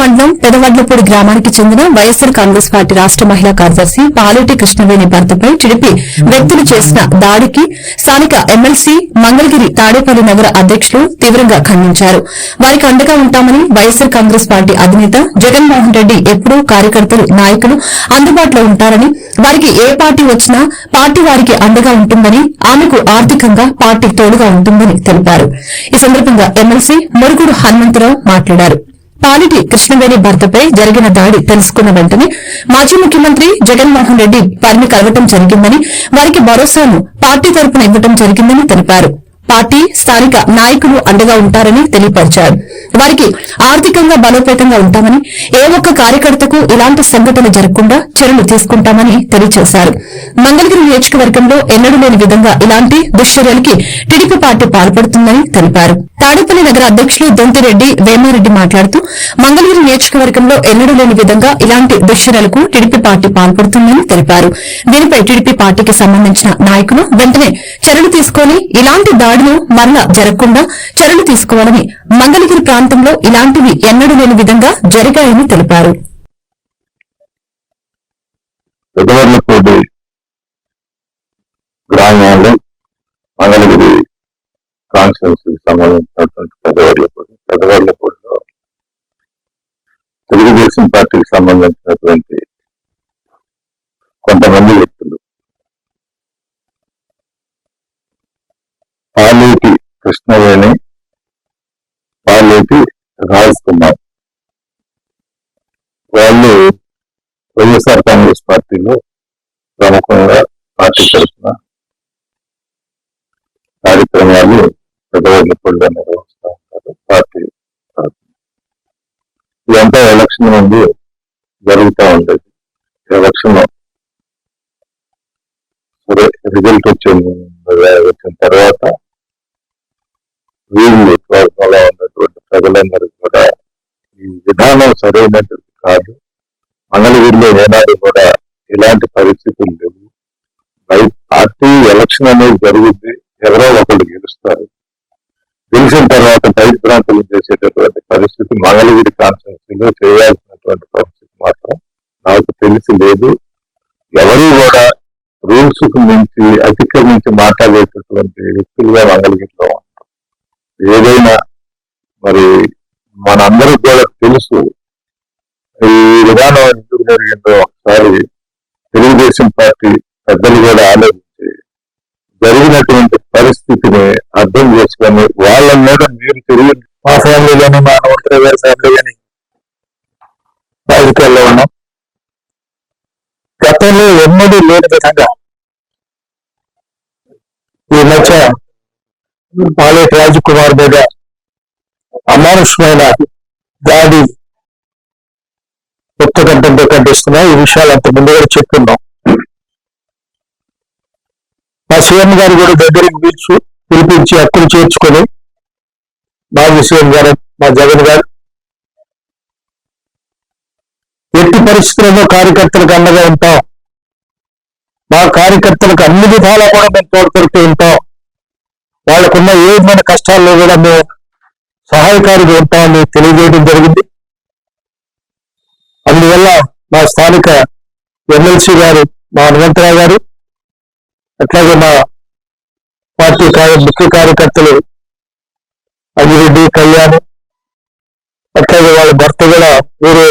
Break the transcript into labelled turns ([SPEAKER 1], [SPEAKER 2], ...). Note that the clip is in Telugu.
[SPEAKER 1] మండలం పెదవడ్లపూడి గ్రామానికి చెందిన వైఎస్సార్ కాంగ్రెస్ పార్టీ రాష్ట మహిళా కార్యదర్శి పాలేటి కృష్ణవేణి భర్తపై టీడీపీ వ్యక్తులు చేసిన దాడికి స్థానిక ఎమ్మెల్సీ మంగళగిరి తాడేపల్లి నగర అధ్యకులు తీవ్రంగా ఖండించారు. వారికి అండగా ఉంటామని వైఎస్సార్ కాంగ్రెస్ పార్టీ అధినేత జగన్మోహన్ రెడ్డి ఎప్పుడూ కార్యకర్తలు నాయకులు అందుబాటులో ఉంటారని వారికి ఏ పార్టీ వచ్చినా పార్టీ వారికి అండగా ఉంటుందని ఆమెకు ఆర్థికంగా పార్టీ తోడుగా ఉంటుందని తెలిపారు. ఈ సందర్భంగా ఎమ్మెల్సీ మురుగుడు హనుమంతరావు మాట్లాడారు. పాలిటి కృష్ణవేణి భర్తపై జరిగిన దాడి తెలుసుకున్న వెంటనే మాజీ ముఖ్యమంత్రి జగన్మోహన్ రెడ్డి వారిని కలవటం జరిగిందని వారికి భరోసాను పార్టీ తరపున ఇవ్వటం జరిగిందని తెలిపారు. పార్టీ స్థానిక నాయకులు అండగా ఉంటారని తెలియపరిచారు. వారికి ఆర్థికంగా బలోపేతంగా ఉంటామని ఏ ఒక్క కార్యకర్తకు ఇలాంటి సంఘటన జరగకుండా చర్యలు తీసుకుంటామని తెలియజేశారు మంగళగిరి నియోజకవర్గంలో ఎన్నడూ లేని విధంగా ఇలాంటి దుశ్చర్యలకి టీడీపీ పార్టీ పాల్పడుతుందని తెలిపారు. తాడేపల్లి నగర అధ్యకులు దొంతిరెడ్డి వేమారెడ్డి మాట్లాడుతూ మంగళగిరి నియోజకవర్గంలో ఎన్నడూ లేని విధంగా ఇలాంటి దుశ్చర్యలకు టీడీపీ పార్టీ పాల్పడుతుందని తెలిపారు. దీనిపై టీడీపీ పార్టీకి సంబంధించిన నాయకులు వెంటనే చర్యలు తీసుకుని ఇలాంటి దాడులు మరలా జరగకుండా చర్యలు తీసుకోవాలని మంగళగిరి ప్రాంతంలో ఇలాంటివి ఎన్నడూ లేని విధంగా జరిగాయని తెలిపారు.
[SPEAKER 2] కాన్ఫరెన్స్ సంబంధించినటువంటి పెద్దవాళ్ళ పెదవర్లపూడిలో తెలుగుదేశం పార్టీకి సంబంధించినటువంటి కొంతమంది వ్యక్తులు పాలేటి కృష్ణవేణి పాలేటి రాజ్ కుమార్ వాళ్ళు వైఎస్ఆర్ కాంగ్రెస్ పార్టీలో ప్రముఖంగా పార్టీ తరఫున కార్యక్రమాలు పెద్దవాళ్ళపల్లిగా నిర్వహిస్తూ ఉంటారు పార్టీ తరఫున ఇదంతా ఎలక్షన్ ముందు జరుగుతూ ఉండేది. ఎలక్షన్ సరే రిజల్ట్ వచ్చింది. వచ్చిన తర్వాత వీళ్ళు ప్రాంతంలో ఉన్నటువంటి ప్రజలందరూ కూడా ఈ విధానం సరైనది కాదు. మంగళగిరిలో ఏనాడు కూడా ఇలాంటి పరిస్థితులు లేవు. బయట పార్టీ ఎలక్షన్ అనేది జరుగుద్ది ఎవరో ఒకళ్ళు గెలుస్తారు. తెలిసిన తర్వాత బయట ప్రాంతాలు చేసేటటువంటి పరిస్థితి మంగళగిరి కాన్స్టిట్యూన్సీలో చేయాల్సినటువంటి పరిస్థితి మాత్రం నాకు తెలిసి లేదు. ఎవరు కూడా రూల్స్కు మించి అతిక్రమించి మాట్లాడేటటువంటి వ్యక్తులుగా మంగళగిరిలో ఉంటారు. ఏదైనా మరి మనందరూ కూడా తెలుసు. ఈ విధానం ఎందుకు జరిగిందో ఒకసారి తెలుగుదేశం పార్టీ పెద్దలు కూడా ఆలోచించి జరిగినటువంటి పరిస్థితిని అర్థం చేసుకొని వాళ్ళ మీద మీరు తిరిగి మా ఫ్యామిలీ కానీ మా నోటర్ గారి ఫ్యామిలీ కానీ రాజకీయాల్లో ఉన్నాం గతంలో ఎన్నడూ లేని విధంగా ఈ మధ్య పాలేటి రాజకుమార్ మీద అమానుషమైన దాడి పుస్తకంతో ఖండిస్తున్నా ఈ విషయాలు అంత ముందు కూడా చెప్పుకున్నాం. మా సీఎం గారు కూడా దగ్గరికి పిలిచి పిలిపించి హక్కులు చేర్చుకొని మాజీ సీఎం గారు మా జగన్ గారు ఎట్టి పరిస్థితుల్లో కార్యకర్తలకు అండగా ఉంటాం. మా కార్యకర్తలకు అన్ని విధాలా కూడా మేము తోడ్పడుతూ ఉంటాం. వాళ్ళకున్న ఏ విధమైన కష్టాల్లో కూడా మేము సహాయకారిగా ఉంటామని తెలియజేయడం జరిగింది. అందువల్ల మా స్థానిక ఎమ్మెల్సీ గారు మా హనుమంతరావు గారు అట్లాగే మా పార్టీ కార్య ముఖ్య కార్యకర్తలు అభిరెడ్డి కళ్యాణ్ అట్లాగే వాళ్ళ భర్త కూడా వేరే